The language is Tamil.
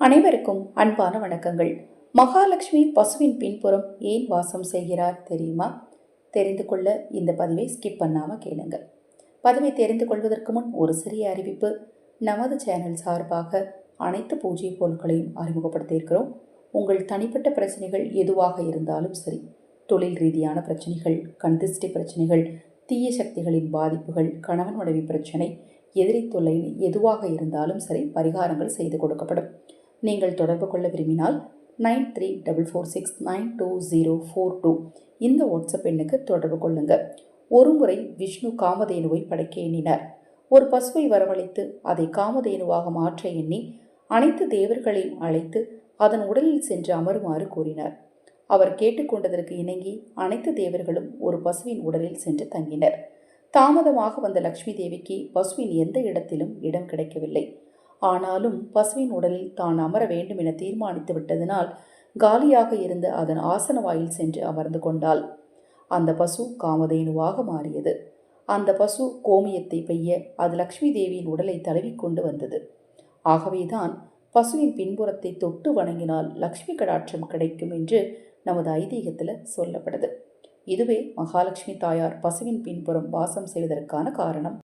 அனைவருக்கும் அன்பான வணக்கங்கள். மகாலட்சுமி பசுவின் பின்புறம் ஏன் வாசம் செய்கிறார் தெரியுமா? தெரிந்து கொள்ள இந்த பதிவை ஸ்கிப் பண்ணாமல் கேளுங்க பதிவை தெரிந்து கொள்வதற்கு முன் ஒரு சிறிய அறிவிப்பு. நமது சேனல் சார்பாக அனைத்து பூஜை பொருட்களையும் அறிமுகப்படுத்தியிருக்கிறோம் உங்கள் தனிப்பட்ட பிரச்சனைகள் எதுவாக இருந்தாலும் சரி தொழில் ரீதியான பிரச்சனைகள் கண்திஷ்டி பிரச்சனைகள் தீய சக்திகளின் பாதிப்புகள் கணவன் மனைவி பிரச்சனை எதிரி தொல்லை எதுவாக இருந்தாலும் சரி பரிகாரங்கள் செய்து கொடுக்கப்படும். நீங்கள் தொடர்பு கொள்ள விரும்பினால் nine three double four six nine two zero four two இந்த வாட்ஸ்அப் எண்ணுக்கு தொடர்பு கொள்ளுங்கள். ஒருமுறை விஷ்ணு காமதேனுவை படைக்க எண்ணினார். ஒரு பசுவை வரவழைத்து அதை காமதேனுவாக மாற்ற எண்ணி அனைத்து தேவர்களையும் அழைத்து அதன் உடலில் சென்று அமருமாறு கூறினார். அவர் கேட்டுக்கொண்டதற்கு இணங்கி அனைத்து தேவர்களும் ஒரு பசுவின் உடலில் சென்று தங்கினர். தாமதமாக வந்த லக்ஷ்மி தேவிக்கு பசுவின் எந்த இடத்திலும் இடம் கிடைக்கவில்லை. ஆனாலும் பசுவின் உடலில் தான் அமர வேண்டும் என தீர்மானித்து விட்டதனால் காலியாக இருந்த அதன் ஆசன வாயில் சென்று அமர்ந்து கொண்டாள். அந்த பசு காமதேனுவாக மாறியது. அந்த பசு கோமியத்தை பெய்ய அது லக்ஷ்மி தேவியின் உடலை தழுவிக்கொண்டு வந்தது. ஆகவேதான் பசுவின் பின்புறத்தை தொட்டு வணங்கினால் லக்ஷ்மி கடாட்சம் கிடைக்கும் என்று நமது ஐதீகத்தில் சொல்லப்படுது. இதுவே மகாலட்சுமி தாயார் பசுவின் பின்புறம் வாசம் செய்வதற்கான காரணம்.